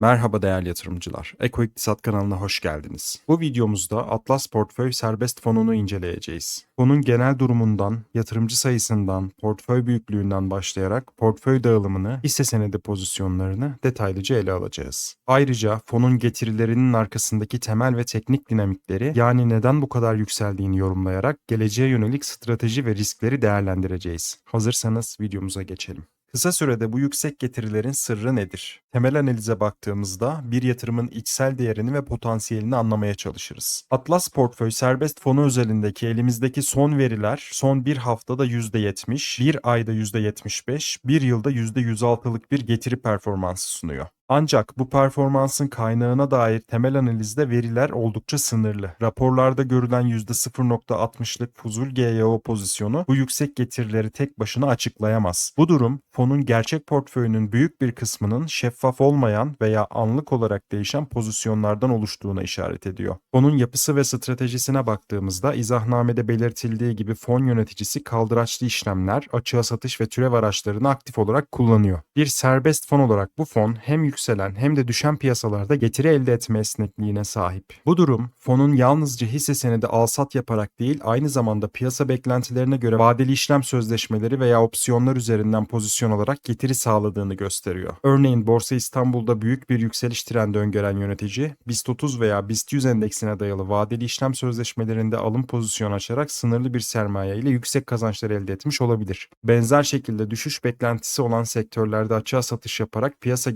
Merhaba değerli yatırımcılar. Eko İktisat kanalına hoş geldiniz. Bu videomuzda Atlas Portföy Serbest Fonu'nu inceleyeceğiz. Fonun genel durumundan, yatırımcı sayısından, portföy büyüklüğünden başlayarak portföy dağılımını, hisse senedi pozisyonlarını detaylıca ele alacağız. Ayrıca fonun getirilerinin arkasındaki temel ve teknik dinamikleri yani neden bu kadar yükseldiğini yorumlayarak geleceğe yönelik strateji ve riskleri değerlendireceğiz. Hazırsanız videomuza geçelim. Kısa sürede bu yüksek getirilerin sırrı nedir? Temel analize baktığımızda bir yatırımın içsel değerini ve potansiyelini anlamaya çalışırız. Atlas Portföy Serbest Fonu özelindeki elimizdeki son veriler son bir haftada %70, bir ayda %75, bir yılda %106'lık bir getiri performansı sunuyor. Ancak bu performansın kaynağına dair temel analizde veriler oldukça sınırlı. Raporlarda görülen %0.60'lık fuzul GYO pozisyonu bu yüksek getirileri tek başına açıklayamaz. Bu durum fonun gerçek portföyünün büyük bir kısmının şeffaf olmayan veya anlık olarak değişen pozisyonlardan oluştuğuna işaret ediyor. Fonun yapısı ve stratejisine baktığımızda izahnamede belirtildiği gibi fon yöneticisi kaldıraçlı işlemler, açığa satış ve türev araçlarını aktif olarak kullanıyor. Bir serbest fon olarak bu fon hem yükselen hem de düşen piyasalarda getiri elde etme esnekliğine sahip. Bu durum fonun yalnızca hisse senedi alsat yaparak değil aynı zamanda piyasa beklentilerine göre vadeli işlem sözleşmeleri veya opsiyonlar üzerinden pozisyon alarak getiri sağladığını gösteriyor. Örneğin Borsa İstanbul'da büyük bir yükseliş trendi öngören yönetici BIST 30 veya BIST 100 endeksine dayalı vadeli işlem sözleşmelerinde alım pozisyon açarak sınırlı bir sermaye ile yüksek kazançlar elde etmiş olabilir. Benzer şekilde düşüş beklentisi olan sektörlerde açığa satış yaparak piyasa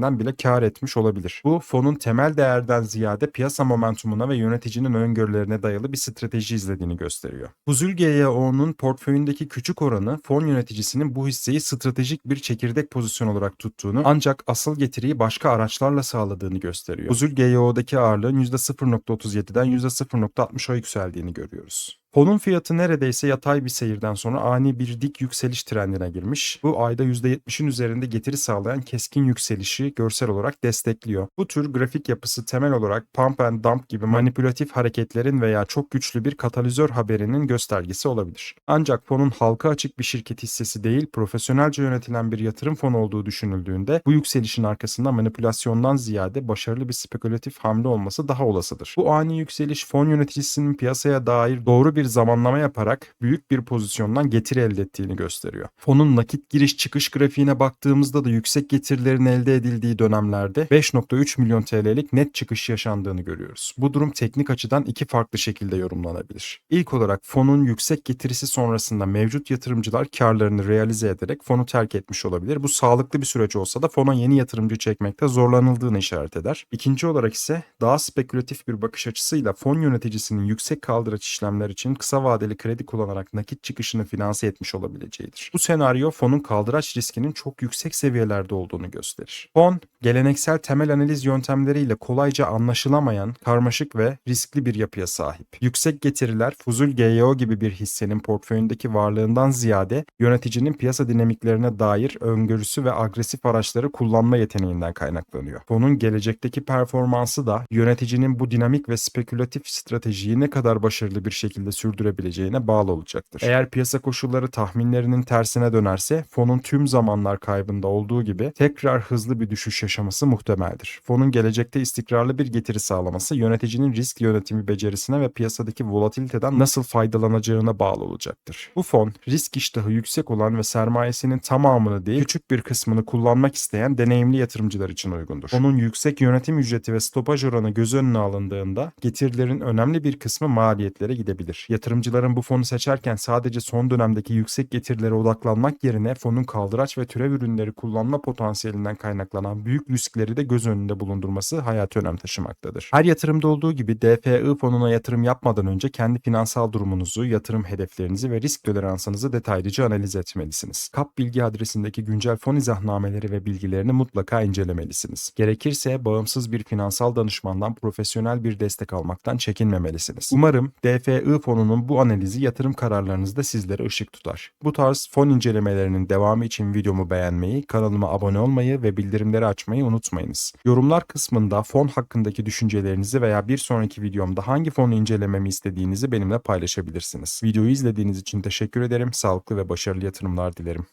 gelirlerinden bile kar etmiş olabilir. Bu fonun temel değerden ziyade piyasa momentumuna ve yöneticinin öngörülerine dayalı bir strateji izlediğini gösteriyor. Huzul GYO'nun portföyündeki küçük oranı fon yöneticisinin bu hisseyi stratejik bir çekirdek pozisyon olarak tuttuğunu ancak asıl getiriyi başka araçlarla sağladığını gösteriyor. Huzul GYO'daki ağırlığın %0.37'den %0.60'a yükseldiğini görüyoruz. Fonun fiyatı neredeyse yatay bir seyirden sonra ani bir dik yükseliş trendine girmiş. Bu ayda %70'in üzerinde getiri sağlayan keskin yükselişi görsel olarak destekliyor. Bu tür grafik yapısı temel olarak pump and dump gibi manipülatif hareketlerin veya çok güçlü bir katalizör haberinin göstergesi olabilir. Ancak fonun halka açık bir şirket hissesi değil, profesyonelce yönetilen bir yatırım fonu olduğu düşünüldüğünde bu yükselişin arkasında manipülasyondan ziyade başarılı bir spekülatif hamle olması daha olasıdır. Bu ani yükseliş fon yöneticisinin piyasaya dair doğru bir bir zamanlama yaparak büyük bir pozisyondan getiri elde ettiğini gösteriyor. Fonun nakit giriş çıkış grafiğine baktığımızda da yüksek getirilerin elde edildiği dönemlerde 5.3 milyon TL'lik net çıkış yaşandığını görüyoruz. Bu durum teknik açıdan iki farklı şekilde yorumlanabilir. İlk olarak fonun yüksek getirisi sonrasında mevcut yatırımcılar karlarını realize ederek fonu terk etmiş olabilir. Bu sağlıklı bir süreç olsa da fona yeni yatırımcı çekmekte zorlanıldığını işaret eder. İkinci olarak ise daha spekülatif bir bakış açısıyla fon yöneticisinin yüksek kaldıraç işlemler için kısa vadeli kredi kullanarak nakit çıkışını finanse etmiş olabileceğidir. Bu senaryo fonun kaldıraç riskinin çok yüksek seviyelerde olduğunu gösterir. Fon, geleneksel temel analiz yöntemleriyle kolayca anlaşılamayan, karmaşık ve riskli bir yapıya sahip. Yüksek getiriler, fuzul GYO gibi bir hissenin portföyündeki varlığından ziyade yöneticinin piyasa dinamiklerine dair öngörüsü ve agresif araçları kullanma yeteneğinden kaynaklanıyor. Fonun gelecekteki performansı da yöneticinin bu dinamik ve spekülatif stratejiyi ne kadar başarılı bir şekilde sürdürebileceğine bağlı olacaktır. Eğer piyasa koşulları tahminlerinin tersine dönerse fonun tüm zamanlar kaybında olduğu gibi tekrar hızlı bir düşüş yaşaması muhtemeldir. Fonun gelecekte istikrarlı bir getiri sağlaması yöneticinin risk yönetimi becerisine ve piyasadaki volatiliteden nasıl faydalanacağına bağlı olacaktır. Bu fon risk iştahı yüksek olan ve sermayesinin tamamını değil küçük bir kısmını kullanmak isteyen deneyimli yatırımcılar için uygundur. Fonun yüksek yönetim ücreti ve stopaj oranı göz önüne alındığında getirilerin önemli bir kısmı maliyetlere gidebilir. Yatırımcıların bu fonu seçerken sadece son dönemdeki yüksek getirilere odaklanmak yerine fonun kaldıraç ve türev ürünleri kullanma potansiyelinden kaynaklanan büyük riskleri de göz önünde bulundurması hayati önem taşımaktadır. Her yatırımda olduğu gibi DFI fonuna yatırım yapmadan önce kendi finansal durumunuzu, yatırım hedeflerinizi ve risk toleransınızı detaylıca analiz etmelisiniz. KAP bilgi adresindeki güncel fon izahnameleri ve bilgilerini mutlaka incelemelisiniz. Gerekirse bağımsız bir finansal danışmandan profesyonel bir destek almaktan çekinmemelisiniz. Umarım DFI fonu fonunun bu analizi yatırım kararlarınızda sizlere ışık tutar. Bu tarz fon incelemelerinin devamı için videomu beğenmeyi, kanalıma abone olmayı ve bildirimleri açmayı unutmayınız. Yorumlar kısmında fon hakkındaki düşüncelerinizi veya bir sonraki videomda hangi fonu incelememi istediğinizi benimle paylaşabilirsiniz. Videoyu izlediğiniz için teşekkür ederim. Sağlıklı ve başarılı yatırımlar dilerim.